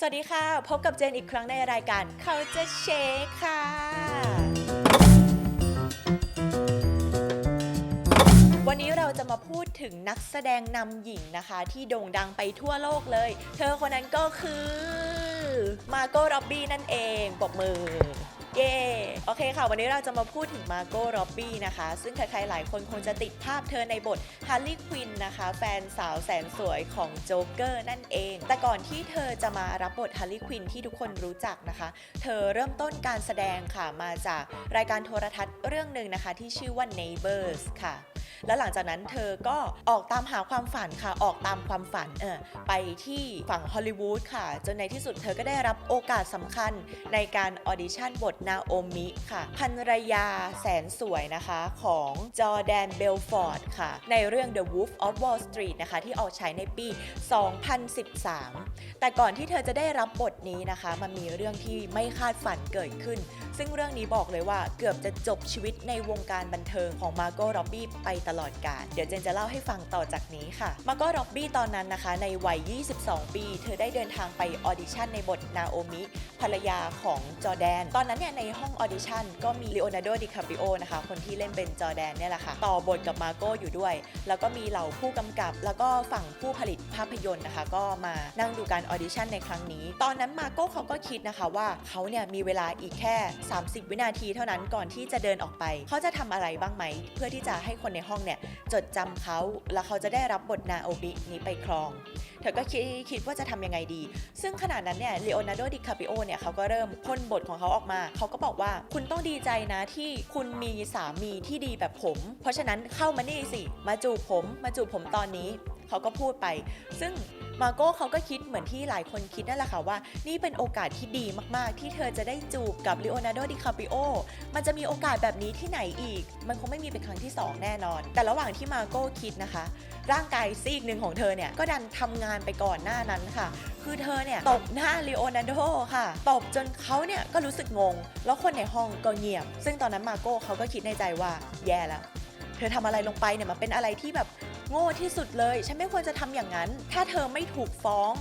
สวัสดีค่ะ พบกับเจนอีกครั้งในรายการเขาจะเชคค่ะ วันนี้เราจะมาพูดถึงนักแสดงนำหญิงนะคะ ที่โด่งดังไปทั่วโลกเลย เธอคนนั้นก็คือ มาโกร็อบบี้นั่นเองปรบมือ เย้โอเคค่ะ วันนี้เราจะมาพูดถึงมาโก้ร็อบบี้นะคะ ซึ่งใครๆหลายคนคงจะติดภาพเธอในบทฮาร์ลีควินนะคะ แฟนสาวแสนสวยของโจ๊กเกอร์นั่นเอง แต่ก่อนที่เธอจะมารับบทฮาร์ลีควินที่ทุกคนรู้จักนะคะ เธอเริ่มต้นการแสดงค่ะมาจากรายการโทรทัศน์เรื่องหนึ่งนะคะ ที่ชื่อว่า Neighbors ค่ะ แล้วหลังจากนั้นเธอก็ออกตามหาความฝันค่ะ ออกตามความฝันเออไปที่ฝั่งฮอลลีวูดค่ะ จนในที่สุดเธอก็ได้รับโอกาสสำคัญในการออดิชั่นบทนาโอมิค่ะภรรยาแสนสวยนะคะของจอแดนเบลฟอร์ดค่ะ ในเรื่อง The Wolf of Wall Street นะคะที่ออกฉายในปี 2013 แต่ก่อนที่เธอจะได้รับบทนี้นะคะ มันมีเรื่องที่ไม่คาดฝันเกิดขึ้น ซึ่งเรื่องนี้บอกเลยว่าเกือบจะจบชีวิตในวงการบันเทิงของมาโก r ร็อบบี้ไปตลอดกาลเดี๋ยวเจนจะเล่าให้ฟังต่อจากนี้ค่ะมาโก r ร็อบบี้ตอนนั้นนะคะ ในวัย 22 ปี เธอได้เดินทางไปออดิชั่นในบทนาโอมิภรรยาของจอแดน ตอนนั้นเนี่ยในห้องออดิชั่นก็มีเลโอนาร์โด ดิคาปิโอนะคะ คนที่เล่นเป็นจอแดนเนี่ยแหละค่ะ ต่อบทกับมาโก้อยู่ด้วย แล้วก็มีเหล่าผู้กำกับ แล้วก็ฝั่งผู้ผลิตภาพยนตร์นะคะ ก็มานั่งดูการออดิชั่นในครั้งนี้ ตอนนั้นมาโก้เขาก็คิดนะคะว่าเขาเนี่ยมีเวลาอีกแค่30 วินาทีเท่านั้นก่อนที่จะเดินออกไป เขาจะทำอะไรบ้างไหม เพื่อที่จะให้คนในห้องเนี่ยจดจำเขาแล้วเขาจะได้รับบทนาโอบินี้ไปครอง เธอก็คิดคิดว่าจะทำยังไงดี ซึ่งขณะนั้นเนี่ยเลโอนาร์โดดิคาปิโอเนี่ยเขาก็เริ่มพ่นบทของเขาออกมา เขาก็บอกว่าคุณต้องดีใจนะที่คุณมีสามีที่ดีแบบผม เพราะฉะนั้นเข้ามานี่สิ มาจูบผม มาจูบผมตอนนี้ เขาก็พูดไป ซึ่ง มาโก้เขาก็คิดเหมือนที่หลายคนคิดนั่นแหละค่ะว่า นี่เป็นโอกาสที่ดีมากๆ ที่เธอจะได้จูบกับเลโอนาร์โดดิคาปิโอมันจะมีโอกาสแบบนี้ที่ไหนอีก มันคงไม่มีเป็นครั้งที่สองแน่นอน แต่ระหว่างที่มาโก้คิดนะคะ ร่างกายซีกหนึ่งของเธอเนี่ยก็ดันทำงานไปก่อนหน้านั้นค่ะ คือเธอเนี่ยตบหน้าลีโอนาร์โดค่ะตบจนเขาเนี่ยก็รู้สึกงง แล้วคนในห้องก็เงียบ ซึ่งตอนนั้นมาโก้เขาก็คิดในใจว่าแย่แล้ว เธอทำอะไรลงไปเนี่ยมันเป็นอะไรที่แบบโง่ที่สุดเลย ฉันไม่ควรจะทำอย่างนั้น ถ้าเธอไม่ถูกฟ้อง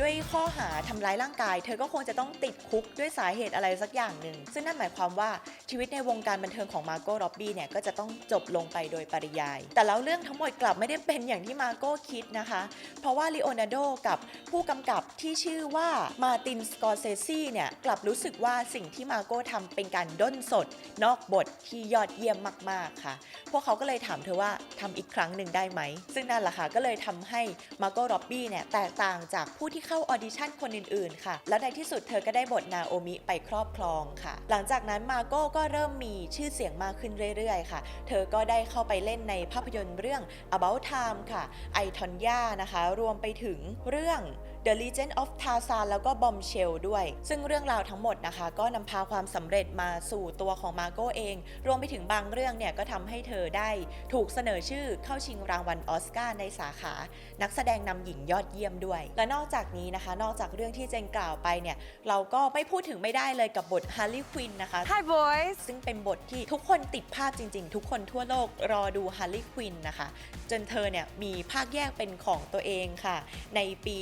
ด้วยข้อหาทำร้ายร่างกาย เธอก็คงจะต้องติดคุกด้วยสาเหตุอะไรสักอย่างหนึ่ง ซึ่งนั่นหมายความว่าชีวิตในวงการบันเทิงของมาโก้ร็อบบี้เนี่ยก็จะต้องจบลงไปโดยปริยาย แต่แล้วเรื่องทั้งหมดกลับไม่ได้เป็นอย่างที่มาโก้คิดนะคะ เพราะว่าลีโอนาร์โดกับผู้กำกับที่ชื่อว่ามาตินสกอร์เซซีเนี่ยกลับรู้สึกว่าสิ่งที่มาโก้ทำเป็นการด้นสด นอกบทที่ยอดเยี่ยมมาก ๆ ค่ะ พวกเขาก็เลยถามเธอว่าทำอีกครั้งหนึ่งได้ไหม ซึ่งนั่นแหละค่ะก็เลยทำให้มาโก้ร็อบบี้เนี่ยแตกต่างจากผู้ที่เข้าออดิชั่นคนอื่นๆ ค่ะ แล้วในที่สุดเธอก็ได้บทนาโอมิไปครอบครองค่ะ หลังจากนั้นมาโก้ก็เริ่มมีชื่อเสียงมากขึ้นเรื่อยๆ ค่ะ เธอก็ได้เข้าไปเล่นในภาพยนตร์เรื่อง About Time ค่ะ ไอทอนยานะคะ รวมไปถึงเรื่อง The Legend of Tarzan แล้วก็ Bombshell ด้วย ซึ่งเรื่องราวทั้งหมดนะคะ ก็นำพาความสำเร็จมาสู่ตัวของมาโก้เอง รวมไปถึงบางเรื่องเนี่ยก็ทำให้เธอได้ถูกเสนอชื่อเข้าชิงรางวัลออสการ์ในสาขา นักแสดงนำหญิงยอดเยี่ยมด้วย และนอกจากนี้นะคะ นอกจากเรื่องที่เจนกล่าวไปเนี่ย เราก็ไม่พูดถึงไม่ได้เลยกับบทฮาร์ลีควินนะคะ Hi boys ซึ่งเป็นบทที่ทุกคนติดภาพจริง ๆ ทุกคนทั่วโลกรอดูฮาร์ลีควินนะคะ จนเธอเนี่ยมีภาคแยกเป็นของตัวเองค่ะ ในปี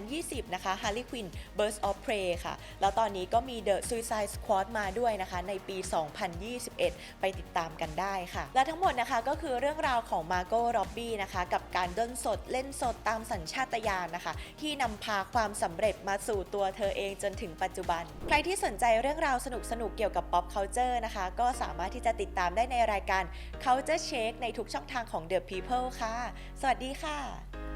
2020 นะคะ Harley Quinn Burst of Prey ค่ะ แล้วตอนนี้ก็มี The Suicide Squad มาด้วยนะคะ ในปี 2021 ไปติดตามกันได้ค่ะ และทั้งหมดนะคะก็คือเรื่องราวของ Margot Robbie นะคะ กับการด้นสดเล่นสดตามสัญชาตญาณนะคะ ที่นำพาความสำเร็จมาสู่ตัวเธอเองจนถึงปัจจุบัน ใครที่สนใจเรื่องราวสนุกๆเกี่ยวกับ pop culture นะคะ ก็สามารถที่จะติดตามได้ในรายการ Culture Shake ในทุกช่องทางของ The People ค่ะ สวัสดีค่ะ